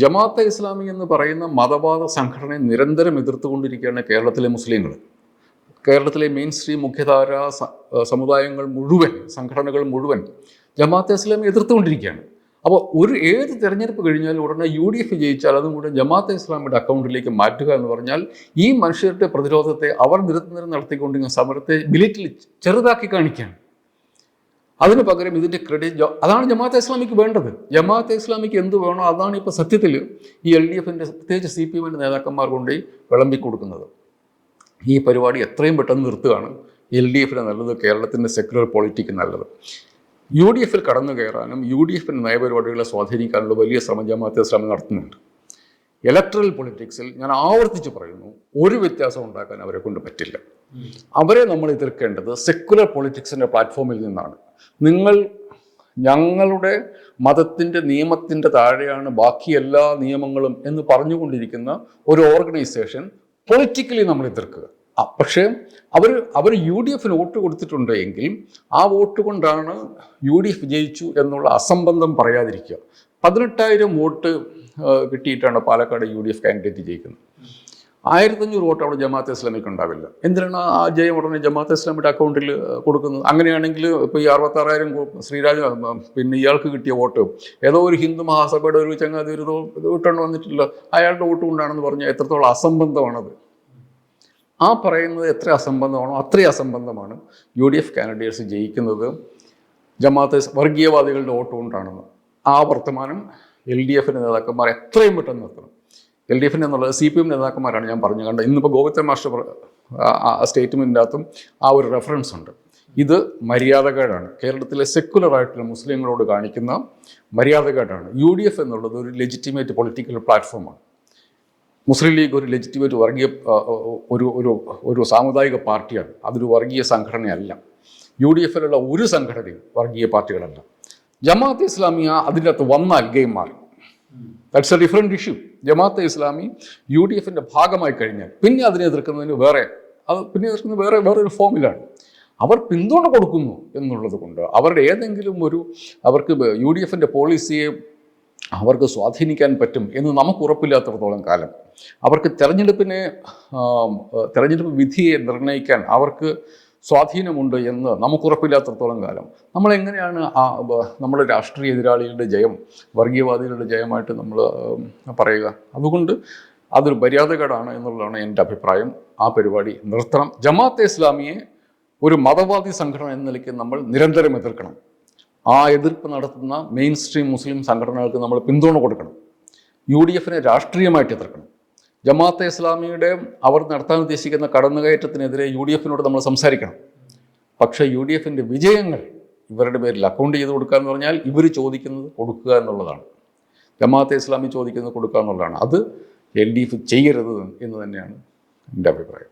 ജമാഅത്തെ ഇസ്ലാമി എന്ന് പറയുന്ന മതവാദ സംഘടനയെ നിരന്തരം എതിർത്തുകൊണ്ടിരിക്കുകയാണ് കേരളത്തിലെ മുസ്ലിങ്ങൾ. കേരളത്തിലെ മെയിൻ സ്ട്രീം മുഖ്യധാര സമുദായങ്ങൾ മുഴുവൻ സംഘടനകൾ മുഴുവൻ ജമാഅത്തെ ഇസ്ലാമി എതിർത്തുകൊണ്ടിരിക്കുകയാണ്. അപ്പോൾ ഒരു ഏത് തിരഞ്ഞെടുപ്പ് കഴിഞ്ഞാലും ഉടനെ യു ഡി എഫ് ജയിച്ചാൽ അതും കൂടെ ജമാഅത്തെ ഇസ്ലാമിയുടെ അക്കൗണ്ടിലേക്ക് മാറ്റുക എന്ന് പറഞ്ഞാൽ ഈ മനുഷ്യരുടെ പ്രതിരോധത്തെ അവർ നിരന്തരം നടത്തിക്കൊണ്ടിരിക്കുന്ന സമരത്തെ ബിലിറ്റിൽ ചെറുതാക്കി കാണിക്കുകയാണ്. അതിന് പകരം ഇതിന്റെ ക്രെഡിറ്റ് അതാണ് ജമാഅത്തെ ഇസ്ലാമിക്ക് വേണ്ടത്. ജമാഅത്തെ ഇസ്ലാമിക്ക് എന്ത് വേണോ അതാണ് ഇപ്പോൾ സത്യത്തിൽ ഈ എൽ ഡി എഫിന്റെ പ്രത്യേകിച്ച് സി പി എമ്മിന്റെ നേതാക്കന്മാർ കൊണ്ടുപോയി വിളമ്പി കൊടുക്കുന്നത്. ഈ പരിപാടി എത്രയും പെട്ടെന്ന് നിർത്തുകയാണ്. എൽ ഡി എഫിന് നല്ലത് കേരളത്തിന്റെ സെക്യുലർ പോളിറ്റിക്ക് നല്ലത്. യു ഡി എഫിൽ കടന്നു കയറാനും യു ഡി എഫിന്റെ നയപരിപാടികളെ സ്വാധീനിക്കാനുള്ള വലിയ ശ്രമം ജമാഅത്തെ ഇസ്ലാമി നടത്തുന്നുണ്ട്. ഇലക്ട്രൽ പൊളിറ്റിക്സിൽ ഞാൻ ആവർത്തിച്ച് പറയുന്നു ഒരു വ്യത്യാസം ഉണ്ടാക്കാൻ അവരെ കൊണ്ട് പറ്റില്ല. അവരെ നമ്മൾ എതിർക്കേണ്ടത് സെക്കുലർ പൊളിറ്റിക്സിന്റെ പ്ലാറ്റ്ഫോമിൽ നിന്നാണ്. നിങ്ങൾ ഞങ്ങളുടെ മതത്തിന്റെ നിയമത്തിന്റെ താഴെയാണ് ബാക്കി എല്ലാ നിയമങ്ങളും എന്ന് പറഞ്ഞുകൊണ്ടിരിക്കുന്ന ഒരു ഓർഗനൈസേഷൻ പൊളിറ്റിക്കലി നമ്മൾ എതിർക്കുക. പക്ഷേ അവർ അവർ യു ഡി എഫിന് വോട്ട് കൊടുത്തിട്ടുണ്ട് എങ്കിൽ ആ വോട്ട് കൊണ്ടാണ് യു ഡി എഫ് ജയിച്ചു എന്നുള്ള അസംബന്ധം പറയാതിരിക്കുക. പതിനെട്ടായിരം vote കിട്ടിയിട്ടാണ് Palakkad U D F candidate ജയിക്കുന്നത്. ആയിരത്തഞ്ഞൂറ് വോട്ട് അവിടെ ജമാഅത്ത് ഇസ്ലാമിക്ക് ഉണ്ടാവില്ല. എന്തിനാണ് ആ ജയം ഉടനെ ജമാഅത്ത് ഇസ്ലാമിയുടെ അക്കൗണ്ടിൽ കൊടുക്കുന്നത്? അങ്ങനെയാണെങ്കിൽ ഇപ്പോൾ ഈ അറുപത്താറായിരം ശ്രീരാജ പിന്നെ ഇയാൾക്ക് കിട്ടിയ വോട്ട് ഏതോ ഒരു ഹിന്ദു മഹാസഭയുടെ ഒരു ചങ്ങാതി ഒരു വിട്ടുകൊണ്ട് വന്നിട്ടില്ല. അയാളുടെ വോട്ട് കൊണ്ടാണെന്ന് പറഞ്ഞാൽ എത്രത്തോളം അസംബന്ധമാണത്? ആ പറയുന്നത് എത്ര അസംബന്ധമാണോ അത്രയും അസംബന്ധമാണ് യു ഡി എഫ് കാൻഡിഡേറ്റ്സ് ജയിക്കുന്നത് ജമാഅത്ത് വർഗീയവാദികളുടെ വോട്ട് കൊണ്ടാണെന്ന്. ആ വർത്തമാനം എൽ ഡി എഫിന്റെ നേതാക്കന്മാർ എത്രയും പെട്ടെന്ന് നിർത്തണം. എൽ ഡി എഫിന്റെ എന്നുള്ളത് സി പി എം നേതാക്കന്മാരാണ് ഞാൻ പറഞ്ഞു കണ്ടത് ഇന്നിപ്പോൾ ഗോവിന്ദൻ മാസ്റ്റർ പറ- ആ- ഒരു റെഫറൻസ് ഉണ്ട്. ഇത് മര്യാദകേടാണ്. കേരളത്തിലെ സെക്കുലറായിട്ടുള്ള മുസ്ലിങ്ങളോട് കാണിക്കുന്ന മര്യാദകേടാണ്. യു ഡി എഫ് എന്നുള്ളത് ഒരു ലെജിറ്റിമേറ്റ് പൊളിറ്റിക്കൽ പ്ലാറ്റ്ഫോമാണ് മുസ്ലിം ലീഗ് ഒരു ലെജിറ്റിമേറ്റ് വർഗീയ ഒരു ഒരു ഒരു സാമുദായിക പാർട്ടിയാണ്. അതൊരു വർഗീയ സംഘടനയല്ല. യു ഡി എഫിലുള്ള ഒരു സംഘടനയും വർഗീയ പാർട്ടികളല്ല. ജമാഅത്ത് ഇസ്ലാമിയ അതിന്റെ അകത്ത് വന്നാൽ ഗെയിം മാറി. That's a different issue Jamaat-e Islami U D എഫിന്റെ ഭാഗമായി കഴിഞ്ഞാൽ പിന്നെ അതിനെ എതിർക്കുന്നതിന് വേറെ അത് പിന്നെ എതിർക്കുന്നത് വേറെ വേറെ വേറൊരു ഫോമിലാണ് അവർ പിന്തുണ കൊടുക്കുന്നു എന്നുള്ളത് കൊണ്ട് അവരുടെ ഏതെങ്കിലും ഒരു അവർക്ക് യു ഡി എഫിന്റെ പോളിസിയെ അവർക്ക് സ്വാധീനിക്കാൻ പറ്റും എന്ന് നമുക്ക് ഉറപ്പില്ലാത്തടത്തോളം കാലം. അവർക്ക് തെരഞ്ഞെടുപ്പിനെ തെരഞ്ഞെടുപ്പ് വിധിയെ നിർണയിക്കാൻ അവർക്ക് സ്വാധീനമുണ്ട് എന്ന് നമുക്ക് ഉറപ്പില്ലാത്തടത്തോളം കാലം. നമ്മൾ എങ്ങനെയാണ് ആ നമ്മുടെ രാഷ്ട്രീയ എതിരാളികളുടെ ജയം വർഗീയവാദികളുടെ ജയമായിട്ട് നമ്മൾ പറയുക? അതുകൊണ്ട് അതൊരു മര്യാദകേടാണ് എന്നുള്ളതാണ് എന്റെ അഭിപ്രായം. ആ പരിപാടി നിർത്തണം. ജമാഅത്തെ ഇസ്ലാമിയെ ഒരു മതവാദി സംഘടന എന്ന നിലയ്ക്ക് നമ്മൾ നിരന്തരം എതിർക്കണം. ആ എതിർപ്പ് നടത്തുന്ന മെയിൻ സ്ട്രീം മുസ്ലിം സംഘടനകൾക്ക് നമ്മൾ പിന്തുണ കൊടുക്കണം. യു ഡി എഫിനെ രാഷ്ട്രീയമായിട്ട് എതിർക്കണം. ജമാഅത്തെ ഇസ്ലാമിയുടെ അവർ നടത്താൻ ഉദ്ദേശിക്കുന്ന കടന്നുകയറ്റത്തിനെതിരെ യു ഡി എഫിനോട് നമ്മൾ സംസാരിക്കണം. പക്ഷേ യു ഡി എഫിന്റെ വിജയങ്ങൾ ഇവരുടെ പേരിൽ അക്കൗണ്ട് ചെയ്ത് കൊടുക്കുക എന്ന് പറഞ്ഞാൽ ഇവർ ചോദിക്കുന്നത് കൊടുക്കുക എന്നുള്ളതാണ്. ജമാഅത്തെ ഇസ്ലാമി ചോദിക്കുന്നത് കൊടുക്കുക എന്നുള്ളതാണ്. അത് എൽ ഡി എഫ് ചെയ്യരുത് എന്ന് തന്നെയാണ് എന്റെ അഭിപ്രായം.